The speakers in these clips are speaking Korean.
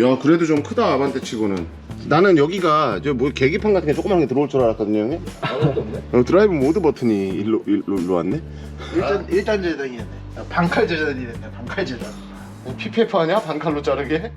야 그래도 좀 크다 아반떼 치고는 나는 여기가 저 뭐 계기판 같은 게 조그만 게 들어올 줄 알았거든요 형님 아무것도 없네. 어, 드라이브 모드 버튼이 일로, 일로, 일로 왔네 일단 일단 재단이네. 반칼 재단이네. 반칼 재단. 어, PPF 아니야? 반칼로 자르게?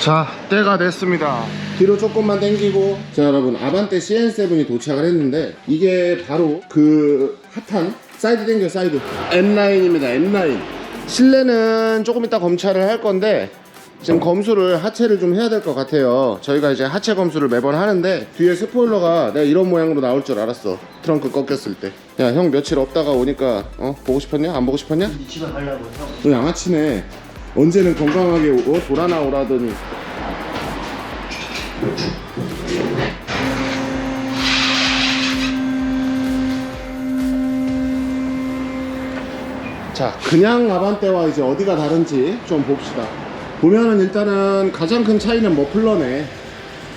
자 때가 됐습니다 뒤로 조금만 당기고. 자 여러분 아반떼 CN7이 도착을 했는데 이게 바로 그 핫한 사이드 당겨 사이드. M9입니다 M9 실내는 조금 이따 검찰을 할 건데 지금 검수를 하체를 좀 해야 될 것 같아요. 저희가 이제 하체 검수를 매번 하는데 뒤에 스포일러가 내가 이런 모양으로 나올 줄 알았어. 트렁크 꺾였을 때 야 형 며칠 없다가 오니까 어 보고 싶었냐? 안 보고 싶었냐? 이 집에 가려고 형. 너 양아치네. 언제는 건강하게 오, 돌아나 오라더니 자 그냥 아반떼와 이제 어디가 다른지 좀 봅시다 보면은 일단은 가장 큰 차이는 머플러네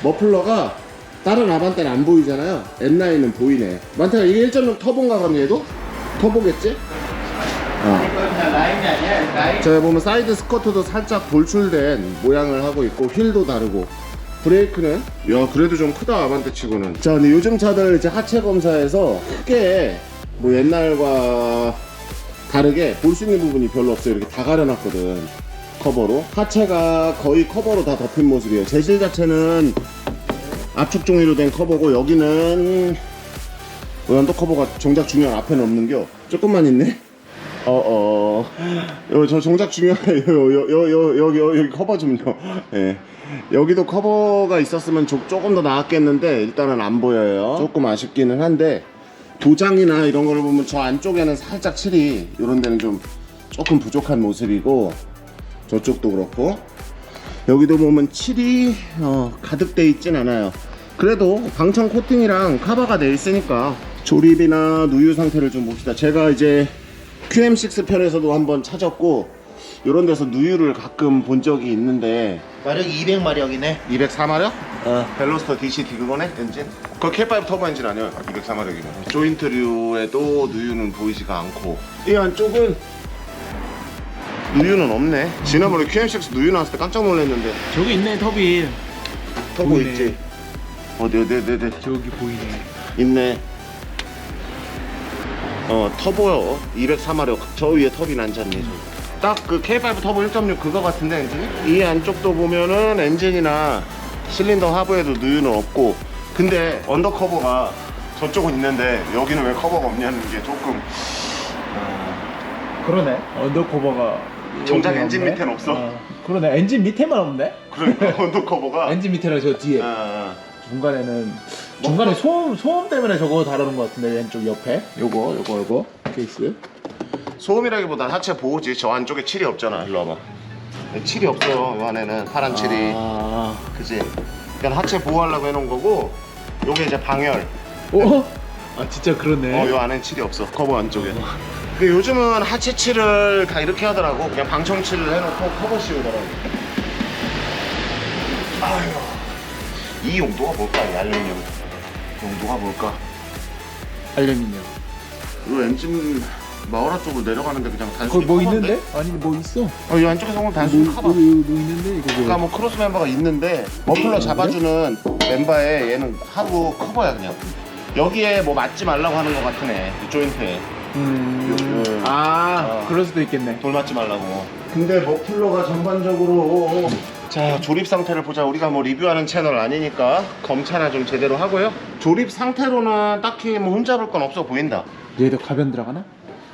머플러가 다른 아반떼는 안 보이잖아요 M9은 보이네 만테가 이게 1.6 터보인가 그럼 얘도? 터보겠지? 어. 저기 보면 사이드 스커트도 살짝 돌출된 모양을 하고 있고 휠도 다르고 브레이크는? 야 그래도 좀 크다 아반떼 치고는. 자 근데 요즘 차들 이제 하체 검사에서 크게 뭐 옛날과 다르게 볼 수 있는 부분이 별로 없어요. 이렇게 다 가려놨거든 커버로. 하체가 거의 커버로 다 덮인 모습이에요. 재질 자체는 압축 종이로 된 커버고 여기는 왜또 커버가 정작 중요한 앞에는 없는겨. 조금만 있네 어어. 요저 정작 중요해요. 요 요 요 여기 여기 커버 좀요. 예. 여기도 커버가 있었으면 조, 조금 더 나았겠는데 일단은 안 보여요. 조금 아쉽기는 한데 도장이나 이런 걸 보면 저 안쪽에는 살짝 칠이 이런 데는 좀 조금 부족한 모습이고 저쪽도 그렇고 여기도 보면 칠이 어, 가득 돼 있진 않아요. 그래도 방청 코팅이랑 카바가 돼 있으니까 조립이나 누유 상태를 좀 봅시다. 제가 이제 QM6 편에서도 한번 찾았고 이런 데서 누유를 가끔 본 적이 있는데 마력이 200마력이네. 204마력? 어. 벨로스터 DCT 그거네 엔진? 그거 K5 터보 엔진 아니야 204마력이면 조인트류에도 누유는 보이지가 않고 이 안쪽은 누유는 없네 지난번에 QM6 누유 나왔을 때 깜짝 놀랐는데 저기 있네 터빈. 터보 보이네. 있지 어디 어디 어디 어디 저기 보이네. 있네 어 터보요 204마력 저 위에 터빈 앉았네 딱 그 K5 터보 1.6 그거 같은데 엔진이? 이 안쪽도 보면은 엔진이나 실린더 하부에도 누유는 없고 근데 언더커버가 저쪽은 있는데 여기는 왜 커버가 없냐는 게 조금 그러네. 언더커버가 정작 엔진 없네. 밑에는 없어. 어, 그러네. 엔진 밑에만 없네. 그러니까 언더커버가 엔진 밑에랑 저 뒤에. 어, 어. 중간에는 중간에 소음 소음 때문에 저거 다루는 것 같은데 왼쪽 옆에. 요거 요거 요거 케이스. 소음이라기보단 하체 보호지 저 안쪽에 칠이 없잖아 일로 와봐 칠이 없어 이 안에는 파란 칠이 아. 그지? 그러니까 하체 보호하려고 해놓은 거고 요게 이제 방열 어? 아 진짜 그러네. 어, 요 안엔 칠이 없어 커버 안쪽에 근데 요즘은 하체 칠을 다 이렇게 하더라고 그냥 방청 칠을 해놓고 커버 씌우더라고 아유 이 용도가 뭘까 이 알루미늄 용도가 뭘까 알루미늄. 이 엔진 마오라 쪽으로 내려가는데 그냥 단순히 거기 뭐 커버인데? 있는데? 아니 뭐 있어? 어, 이 안쪽에서 보면 단순히 뭐, 커버 뭐, 뭐 있는데 이거 그러니까 뭐? 뭐 크로스 멤버가 있는데 머플러 잡아주는 멤버에 얘는 하루 커버야 그냥 여기에 뭐 맞지 말라고 하는 것 같은 애이 조인트에 음. 요- 아 어. 그럴 수도 있겠네. 돌 맞지 말라고 근데 머플러가 전반적으로 자 조립 상태를 보자 우리가 뭐 리뷰하는 채널 아니니까 검차나 좀 제대로 하고요 조립 상태로는 딱히 뭐 흠잡을 건 없어 보인다 얘도 가변 들어가나?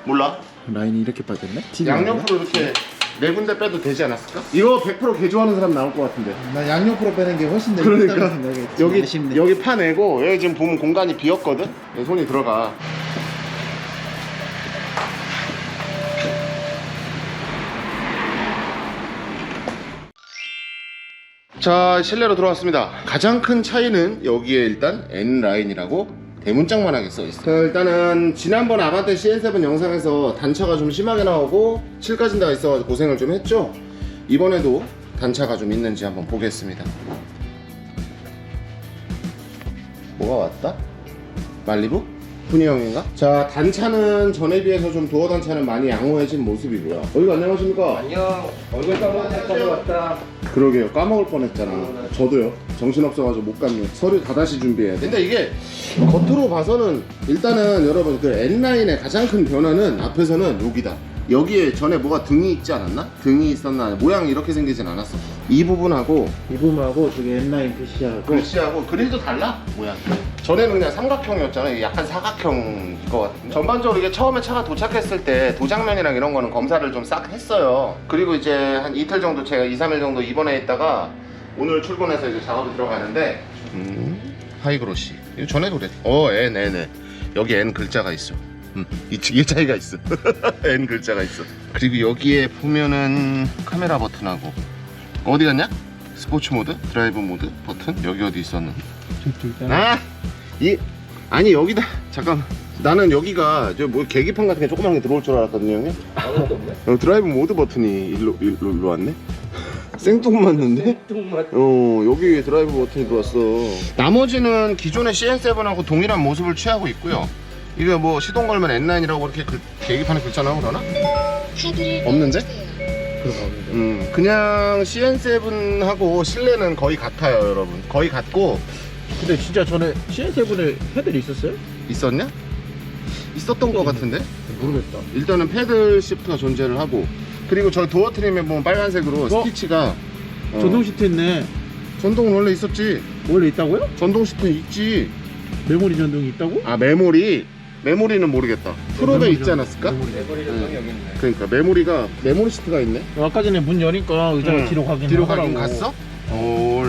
몰라 라인이 이렇게 빠졌네. 양옆으로 이렇게 네 군데 빼도 되지 않았을까? 이거 100% 개조하는 사람 나올 것 같은데 난 양옆으로 빼는 게 훨씬 더 그러니까. 여기 아쉽네. 여기 파내고 여기 지금 보면 공간이 비었거든. 여기 손이 들어가. 자 실내로 들어왔습니다. 가장 큰 차이는 여기에 일단 N 라인이라고 대문짝만 하게 써 있어요. 자, 일단은 지난번 아반떼 CN7 영상에서 단차가 좀 심하게 나오고 칠 까진 데가 있어가지고 고생을 좀 했죠. 이번에도 단차가 좀 있는지 한번 보겠습니다. 뭐가 왔다? 말리부? 훈이 형인가? 자 단차는 전에 비해서 좀 도어 단차는 많이 양호해진 모습이고요. 어이구 안녕하십니까? 안녕. 얼굴 까먹었다 왔다. 그러게요. 까먹을 뻔했잖아. 저도요. 정신없어가지고 못 갔네 서류 다 다시 준비해야 돼. 근데 이게 겉으로 봐서는 일단은 여러분 그 N9의 가장 큰 변화는 앞에서는 여기다. 여기에 전에 뭐가 등이 있지 않았나? 등이 있었나? 모양이 이렇게 생기진 않았어. 이 부분하고 이 부분하고 저기 N9 표시하고. 글씨하고 그릴도 달라? 모양 전에는 그냥 삼각형이었잖아요. 약간 사각형인 것 같은데 전반적으로 이게 처음에 차가 도착했을 때 도장면이랑 이런 거는 검사를 좀 싹 했어요. 그리고 이제 한 이틀 정도 제가 2, 3일 정도 입원해 있다가 오늘 출근해서 이제 작업이 들어가는데 음 하이그로시. 이거 전에도 그랬 어 N N N. 여기 N 글자가 있어. 음, 이, 이 차이가 있어. N 글자가 있어. 그리고 여기에 보면은 카메라 버튼하고. 어디 갔냐? 스포츠 모드, 드라이브 모드? 버튼? 여기 어디 있었는? 저기 있잖아. 아, 이 아니 여기다 잠깐. 나는 여기가 저 뭐 계기판 같은 게 조그만 게 들어올 줄 알았거든요, 형님. 아무것도 없네. 어, 드라이브 모드 버튼이 일로 일로, 일로 왔네. 생뚱맞는데? 뚱맞. 어 여기 드라이브 버튼이 들어왔어. 나머지는 기존의 CN7하고 동일한 모습을 취하고 있고요. 이게 뭐 시동 걸면 N9이라고 이렇게 글- 계기판에 글자 나오고 그러나? 없는데? 그런 거 없는데. 음, 그냥 CN7하고 실내는 거의 같아요, 여러분. 거의 같고 근데 진짜 전에 CN7에 헤드리 있었어요? 있었냐? 있었던 것 같은데? 모르겠다. 일단은 패들 시프트가 존재를 하고 그리고 저 도어 트림에 보면 빨간색으로 어? 스티치가 어, 전동 시트 있네. 전동은 원래 있었지 원래 있다고요? 전동 시트는 있지 메모리 전동이 있다고? 아 메모리 메모리는 모르겠다 프로에 메모리 있지 전- 않았을까? 메모리. 전동이 여기 있네. 그러니까 메모리가 메모리 시트가 있네 아까 전에 문 여니까 의자가 응. 뒤로 가긴 뒤로 하더라고. 가긴 갔어?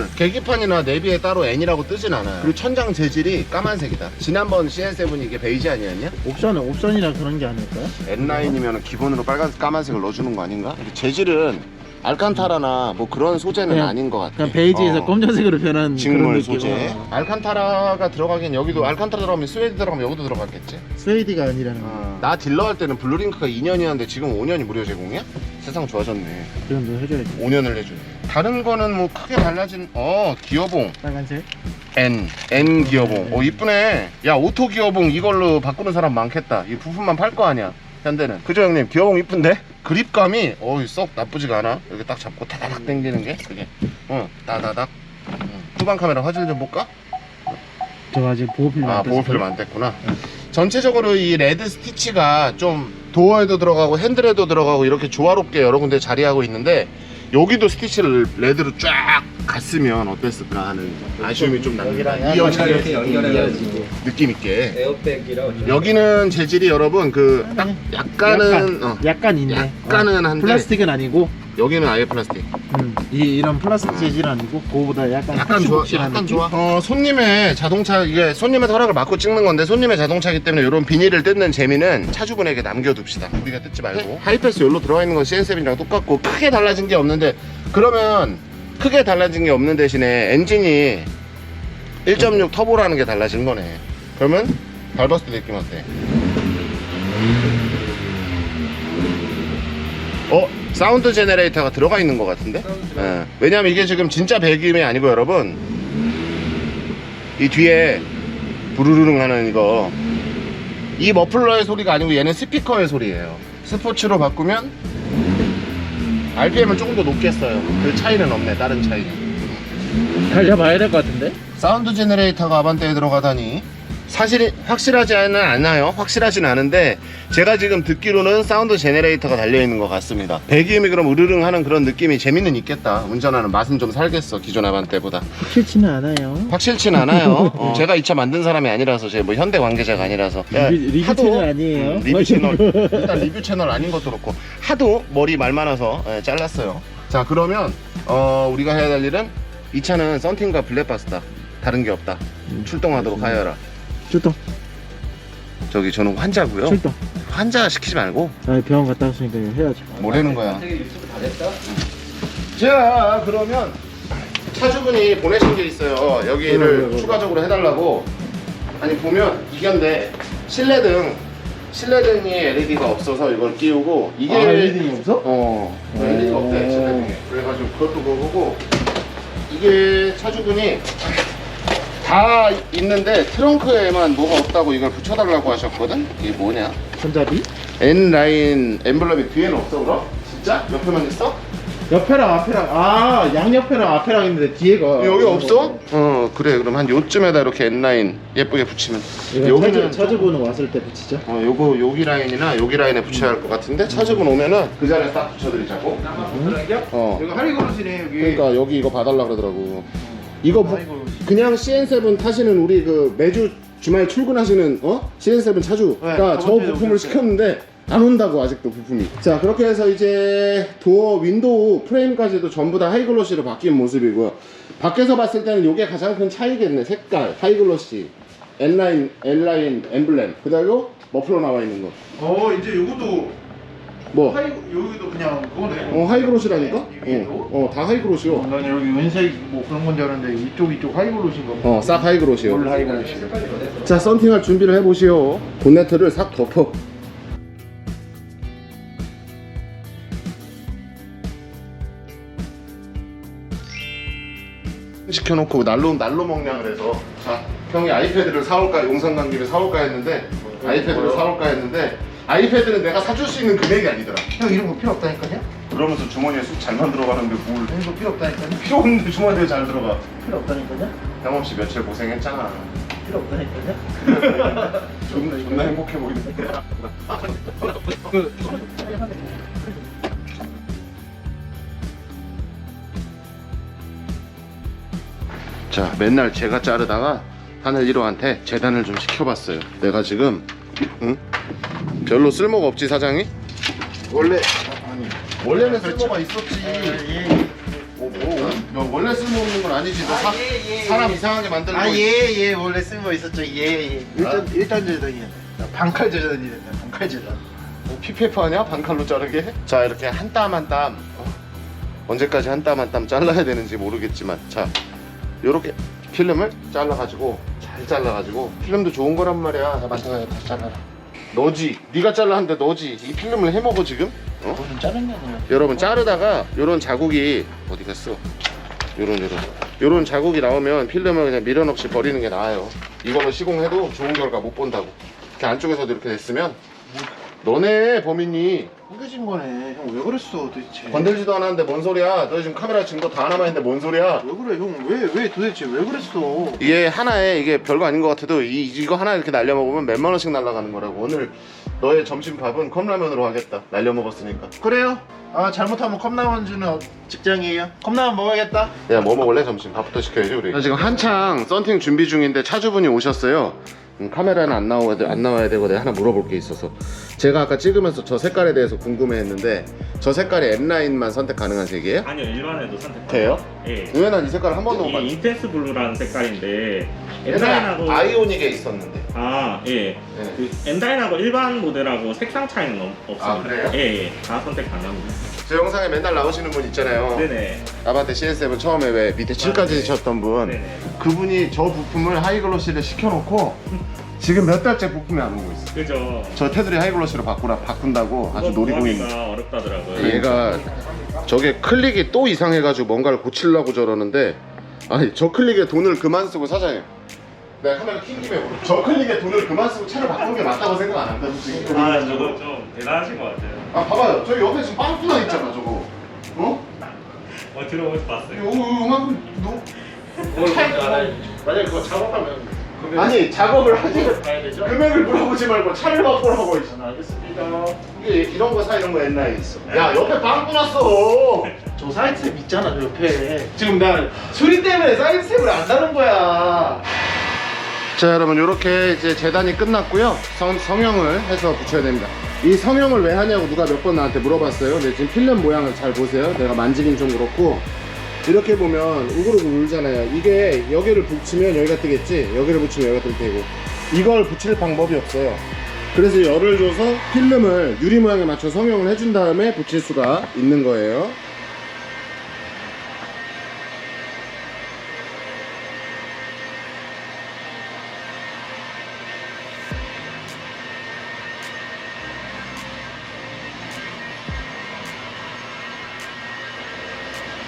올 계기판이나 내비에 따로 N이라고 뜨진 않아요 그리고 천장 재질이 까만색이다 지난번 CN7이 이게 베이지 아니었냐? 옵션은 옵션이라 그런 게 아닐까요? N9이면 기본으로 빨간 까만색을 넣어주는 거 아닌가? 재질은 알칸타라나 뭐 그런 소재는 그냥- 아닌 것 같아. 그냥 베이지에서 어. 검정색으로 변한 그런 느낌. 소재. 어. 알칸타라가 들어가긴 여기도 알칸타라 들어가면 스웨이드 들어가면 여기도 들어갔겠지. 스웨이드가 아니라는 거. 나 딜러 할 때는 블루링크가 2년이었는데 지금 5년이 무료 제공이야? 세상 좋아졌네. 그런 거 해줘야지. 5년을 해주네. 다른 거는 뭐 크게 달라진 어 기어봉 빨간색. N N 기어봉. 어 이쁘네. 야 오토 기어봉 이걸로 바꾸는 사람 많겠다. 이 부품만 팔 거 아니야. 현대는. 그죠 형님? 기어봉 이쁜데? 그립감이 어이 썩 나쁘지가 않아. 여기 딱 잡고 타다닥 당기는 게 그게. 어 따다닥. 응. 후방 카메라 화질 좀 볼까? 저 아직 보호필름 아. 보호필름 안 뗐구나. 전체적으로 이 레드 스티치가 좀 도어에도 들어가고 핸들에도 들어가고 이렇게 조화롭게 여러 군데 자리하고 있는데 여기도 스티치를 레드로 쫙 갔으면 어땠을까 하는 아쉬움이 좀 납니다. 이어지게 이렇게 연결해가지고 느낌 있게. 에어백이라 어쩌- 여기는 재질이 여러분 그 딱 약간은 약간, 어, 약간 있네. 약간은 어. 한데 플라스틱은 아니고, 여기는 아예 플라스틱. 음, 이 이런 플라스틱 재질은 아니고, 그거보다 약간 약간 좋아, 약간 느낌? 좋아. 어, 손님의 자동차 이게 손님의 허락을 받고 찍는 건데 손님의 자동차이기 때문에 이런 비닐을 뜯는 재미는 차주분에게 남겨둡시다. 우리가 뜯지 말고. 하이패스 여기로 들어가 있는 건 CN7이랑 똑같고 크게 달라진 게 없는데 그러면 크게 달라진 게 없는 대신에 엔진이 1.6 터보라는 게 달라진 거네. 그러면 밟았을 때 느낌 어때? 어? 사운드 제네레이터가 들어가 있는 것 같은데? 예. 왜냐면 이게 지금 진짜 배기음이 아니고 여러분 이 뒤에 부르르릉 하는 이거 이 머플러의 소리가 아니고 얘는 스피커의 소리예요 스포츠로 바꾸면 RPM을 조금 더 높게 써요 그 차이는 없네 다른 차이는 달려봐야 될 것 같은데? 사운드 제너레이터가 아반떼에 들어가다니 사실 확실하지 않아요. 확실하진 않은데 제가 지금 듣기로는 사운드 제너레이터가 달려있는 것 같습니다. 배기음이 그럼 으르릉 하는 그런 느낌이 재미는 있겠다. 운전하는 맛은 좀 살겠어 기존 아반떼보다. 확실치는 않아요. 확실치는 않아요. 어, 제가 이 차 만든 사람이 아니라서 제 뭐 현대 관계자가 아니라서. 야, 리뷰, 리뷰 하도- 채널 아니에요. 음, 리뷰 채널 일단 리뷰 채널 아닌 것도 그렇고. 하도 머리 말 많아서 예, 잘랐어요. 자 그러면 어, 우리가 해야 될 일은 이 차는 썬팅과 블랙바스다. 다른 게 없다. 출동하도록 하여라 출동, 저기 저는 환자고요 출동. 환자 시키지 말고 아, 병원 갔다 왔으니까 해야죠. 뭐라는 거야 되게 유튜브 다 됐다. 자 그러면 차주분이 보내신 게 있어요 여기를 네, 네, 네. 추가적으로 해달라고 아니 보면 이건데 실내등 실내등이 LED가 없어서 이걸 끼우고 이게 아, LED 가 없어? 어 LED가 없대 실내등에 그래가지고 그것도 그거고 이게 차주분이 다 있는데 트렁크에만 뭐가 없다고 이걸 붙여달라고 하셨거든? 이게 뭐냐? 손잡이? N 라인 엠블럼이 뒤에는 없어 그럼? 진짜? 옆에만 있어? 옆에랑 앞에랑 아 양옆에랑 앞에랑 있는데 뒤에가 여기 없어? 어 그래 그럼 한 요쯤에다 이렇게 N 라인 예쁘게 붙이면 이거 차주, 차주분은 왔을 때 붙이죠 어 요거 여기 라인이나 여기 라인에 붙여야 할 것 같은데 차주분 오면은 그 자리에 딱 붙여드리자고 어 이거 하리 그릇이네 여기. 그러니까 여기 이거 봐달라 그러더라고 이거 부- 아이고. 그냥 CN7 타시는 우리 그 매주 주말 출근하시는 어? CN7 차주가 네, 저 저번 주에 부품을 오셨어요. 시켰는데 안 온다고 아직도 부품이. 자 그렇게 해서 이제 도어 윈도우 프레임까지도 전부 다 하이글로시로 바뀐 모습이고요. 밖에서 봤을 때는 이게 가장 큰 차이겠네 색깔. 하이글로시 N라인 L라인 엠블렘 그다음에 머플러 나와 있는 거. 어 이제 요것도 뭐? 하이 여기도 그냥 그거네. 어 하이글로시라니까? 위에도? 어, 어 다 하이글로시요 난 여기 은색 뭐 그런 건 줄 알았는데 이쪽 이쪽 하이글로신 거. 어 싹 하이글로시요 뭘 하이글로시. 자 썬팅할 준비를 해보시오 본네트를 싹 덮어 시켜놓고 날로 날로 먹냐 그래서 자 형이 아이패드를 사올까 용산 간 김에 사올까 했는데 아이패드를 사올까 했는데 아이패드는 내가 사줄 수 있는 금액이 아니더라 형 이런 거 필요 없다니까요? 그러면서 주머니에 쑥 잘만 들어가는데 뭘 이런 거 필요 없다니까요? 필요 없는데 주머니에 잘 들어가 필요 없다니까요? 형 없이 며칠 고생했잖아 필요 없다니까요? 존나, 존나 행복해 보이는데 자 맨날 제가 자르다가 하늘 1호한테 재단을 좀 시켜봤어요 내가 지금 응? 별로 쓸모가 없지 사장이? 원래 원래는 쓸모가 있었지. 예. 뭐, 뭐, 너 원래 쓸모없는 건 아니지. 너 사, 아, 예, 예, 사람 예. 이상하게 만들고 아 예 예. 원래 쓸모 있었죠. 예 예. 일단 일단 재단이야. 반칼 재단이 된다 반칼 재단. 뭐 PPF 하냐? 반칼로 자르게? 자 이렇게 한 땀 한 땀. 언제까지 한 땀 한 땀 잘라야 되는지 모르겠지만. 자 요렇게 필름을 잘라가지고 잘 잘라가지고. 필름도 좋은 거란 말이야. 자 마찬가지로 다시 잘라라 너지 네가 잘라는데 너지 이 필름을 해먹어 지금? 어? 뭐좀 자른 게 아니라 여러분 자르다가 요런 자국이 어디 갔어? 요런 요런 요런 자국이 나오면 필름을 그냥 미련 없이 버리는 게 나아요 이걸로 시공해도 좋은 결과 못 본다고 이렇게 안쪽에서도 이렇게 됐으면 너네 범인이. 구겨진 거네. 형 왜 그랬어 도대체? 건들지도 않았는데 뭔 소리야? 너 지금 카메라 증거 다 하나만 했는데 뭔 소리야? 왜 그래 형? 왜 왜 도대체 왜 그랬어? 이게 하나에 이게 별거 아닌 것 같아도 이, 이거 하나 이렇게 날려 먹으면 몇만 원씩 날라가는 거라고. 오늘 너의 점심밥은 컵라면으로 하겠다. 날려 먹었으니까. 그래요? 아 잘못하면 컵라면 주는 직장이에요? 컵라면 먹어야겠다. 야 뭐 먹을래 점심? 밥부터 시켜야지 우리. 지금 한창 썬팅 준비 중인데 차주분이 오셨어요 음, 카메라는 안 나와야, 돼, 안 나와야 되고 내가 하나 물어볼 게 있어서 제가 아까 찍으면서 저 색깔에 대해서 궁금해했는데 저 색깔이 M라인만 선택 가능한 색이에요? 아니요 일반에도 선택 돼요? 예. 왜난이 색깔 한 번도 못 이게 봤어 인텐스 블루라는 색깔인데 옛날에 엔다인하고 아이오닉에 있었는데 아 예. 네. 그 엔다인하고 일반 모델하고 색상 차이는 없, 없습니다. 아, 그래요? 예, 예. 다 선택 가능합니다. 저 영상에 맨날 나오시는 분 있잖아요 네네. 아반떼 CS7 처음에 왜 밑에 7까지 네. 쳤던 분 네네. 그분이 저 부품을 하이글로시를 시켜놓고 지금 몇 달째 부품이 안 오고 있어 그죠. 저 테두리 하이글로시로 바꾸라 바꾼다고 아주 노리고 있는 가 어렵다더라고요. 얘가 저게 클릭이 또 이상해가지고 뭔가를 고치려고 저러는데 아니 저 클릭에 돈을 그만 쓰고 사장님 내가 카메라 킨 김에 물어. 저 클릭에 돈을 그만 쓰고 차를 바꾸는 게 맞다고 생각 안 한다 솔직히 아 저거 좀 대단하신 것 같아요. 아 봐봐요 저기 옆에 지금 빵꾸나 있잖아 저거. 어? 어 들어오서 봤어요. 이거 요만큼 너? 만약에 그거 작업하면 아니 작업을 하지. 가야 되죠? 금액을 물어보지 말고 차를 바꾸라고 있어 알겠습니다. 이게 이런 거 사 이런 거 옛날에 있어. 야 옆에 빵꾸 났어. 저 사이트맵 있잖아 저 옆에. 지금 나 수리 때문에 사이트맵을 안 다는 거야. 자 여러분 이렇게 이제 재단이 끝났고요. 성, 성형을 해서 붙여야 됩니다 이 성형을 왜 하냐고 누가 몇 번 나한테 물어봤어요. 근데 지금 필름 모양을 잘 보세요. 내가 만지긴 좀 그렇고. 이렇게 보면 우그르고 울잖아요. 이게 여기를 붙이면 여기가 뜨겠지? 여기를 붙이면 여기가 뜰 테고. 이걸 붙일 방법이 없어요. 그래서 열을 줘서 필름을 유리 모양에 맞춰 성형을 해준 다음에 붙일 수가 있는 거예요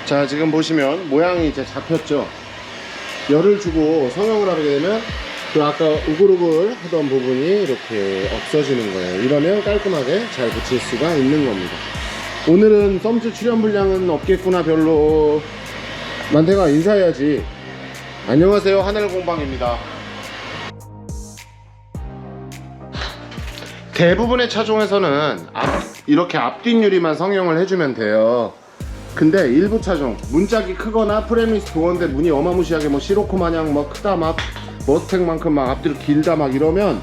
자 지금 보시면 모양이 이제 잡혔죠 열을 주고 성형을 하게 되면 그 아까 우글우글 하던 부분이 이렇게 없어지는 거예요. 이러면 깔끔하게 잘 붙일 수가 있는 겁니다. 오늘은 썸즈 출연 분량은 없겠구나 별로. 만태가 인사해야지. 안녕하세요 하늘공방입니다. 대부분의 차종에서는 앞, 이렇게 앞뒷 유리만 성형을 해주면 돼요. 근데 일부 차종 문짝이 크거나 프레임이 도어인데 문이 어마무시하게 뭐 시로코 마냥 뭐 크다 막 머스탱만큼 막 앞뒤로 길다 막 이러면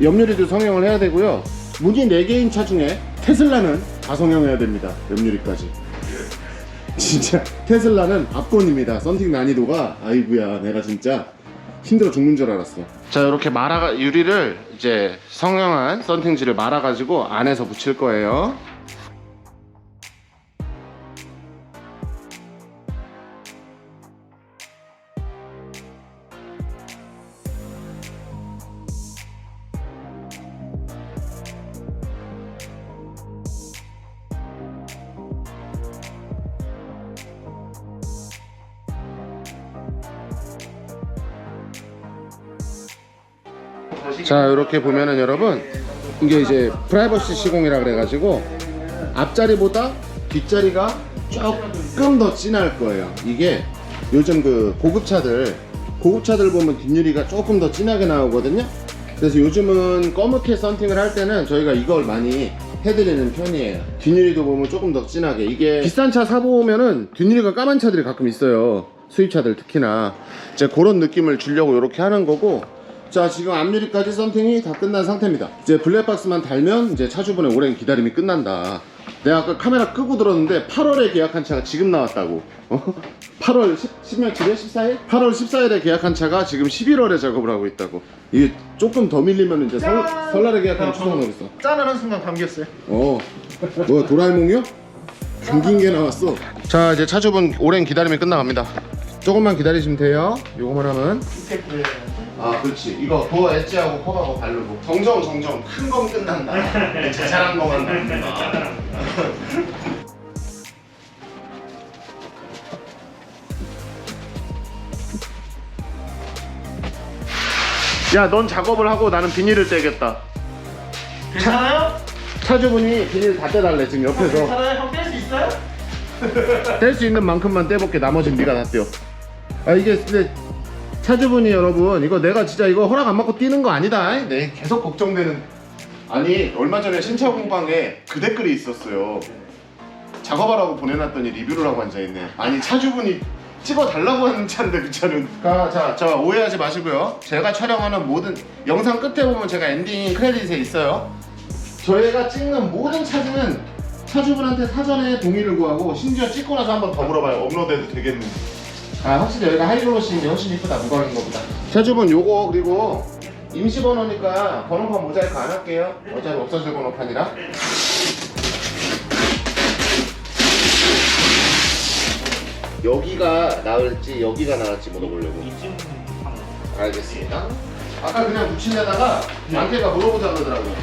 옆유리도 성형을 해야 되고요. 문이 4개인 차 중에 테슬라는 다 성형해야 됩니다. 옆유리까지. 진짜 테슬라는 압권입니다. 썬팅 난이도가 아이구야 내가 진짜 힘들어 죽는 줄 알았어. 자 이렇게 말아가 유리를 이제 성형한 썬팅지를 말아 가지고 안에서 붙일 거예요. 자 이렇게 보면은 여러분 이게 이제 프라이버시 시공이라 그래가지고 앞자리보다 뒷자리가 조금 더 진할 거예요. 이게 요즘 그 고급차들 고급차들 보면 뒷유리가 조금 더 진하게 나오거든요. 그래서 요즘은 검게 썬팅을 할 때는 저희가 이걸 많이 해드리는 편이에요. 뒷유리도 보면 조금 더 진하게. 이게 비싼 차 사보면은 뒷유리가 까만 차들이 가끔 있어요. 수입차들 특히나. 이제 그런 느낌을 주려고 이렇게 하는 거고 자 지금 앞유리까지 썬팅이 다 끝난 상태입니다. 이제 블랙박스만 달면 이제 차주분의 오랜 기다림이 끝난다. 내가 아까 카메라 끄고 들었는데 8월에 계약한 차가 지금 나왔다고. 어? 8월 10, 10며칠에 14일? 8월 14일에 계약한 차가 지금 11월에 작업을 하고 있다고. 이게 조금 더 밀리면 이제 설, 설날에 계약하면 추석 나겠어. 짠하는 순간 감기였어요. 어. 뭐야 도라에몽이요? 감긴 게 나왔어. 자 이제 차주분 오랜 기다림이 끝나갑니다 조금만 기다리시면 돼요. 요거만 하면. 아 그렇지. 이거 도어 엣지하고 커버하고 바르고. 정정 정정. 큰 건 끝난다. 자잘한 거만 남는다. 야넌 작업을 하고 나는 비닐을 떼겠다. 괜찮아요? 차주분이 비닐 다 떼달래 지금 옆에서. 괜찮아요? 형뺄수 있어요? 뗄 수 있는 만큼만 떼볼게. 나머지는 네가 다 떼어 아 이게 근데 차주분이 여러분 이거 내가 진짜 이거 허락 안 받고 뛰는 거 아니다. 네 계속 걱정되는 아니 얼마 전에 신차 공방에 그 댓글이 있었어요. 작업하라고 보내놨더니 리뷰를 하고 앉아있네. 아니 차주분이 찍어 달라고 하는 차인데 그 차는. 자, 자, 자 오해하지 마시고요. 제가 촬영하는 모든 영상 끝에 보면 제가 엔딩 크레딧에 있어요. 저희가 찍는 모든 사진은 차주분한테 사전에 동의를 구하고 심지어 찍고 나서 한번 더 물어봐요. 업로드해도 되겠는지 아 확실히 여기가 하이글로시인 게 훨씬 이쁘다 무광인 것보다. 차주분 요거 그리고 임시 번호니까 번호판 모자이크 안 할게요. 어차피 없어질 번호판이라. 여기가 나을지 여기가 나을지 물어보려고. 알겠습니다. 아까 그냥 붙인 데다가 만태가 물어보자 그러더라고요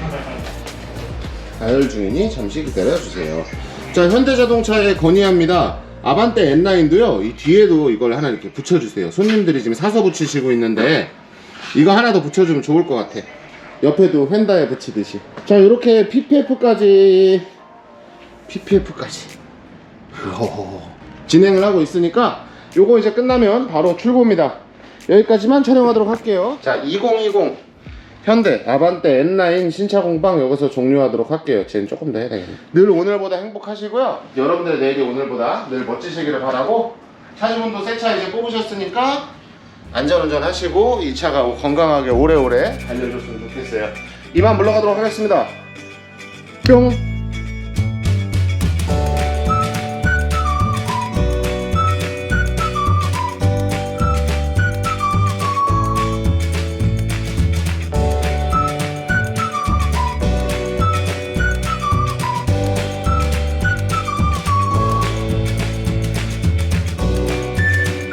가열 중이니 잠시 기다려주세요. 자 현대자동차에 건의합니다 아반떼 N9도요. 이 뒤에도 이걸 하나 이렇게 붙여주세요. 손님들이 지금 사서 붙이시고 있는데 이거 하나 더 붙여주면 좋을 것 같아. 옆에도 휀다에 붙이듯이. 자 이렇게 PPF까지. PPF까지. 진행을 하고 있으니까 요거 이제 끝나면 바로 출고입니다. 여기까지만 촬영하도록 할게요. 자 2020 현대 아반떼 N9 신차 공방 여기서 종료하도록 할게요. 쟤는 조금 더 해야 되겠네. 늘 오늘보다 행복하시고요. 여러분들의 내일이 오늘보다 늘 멋지시기를 바라고 차주분도 새 차 이제 뽑으셨으니까 안전운전 하시고 이 차가 건강하게 오래오래 달려줬으면 좋겠어요. 이만 물러가도록 하겠습니다. 뿅!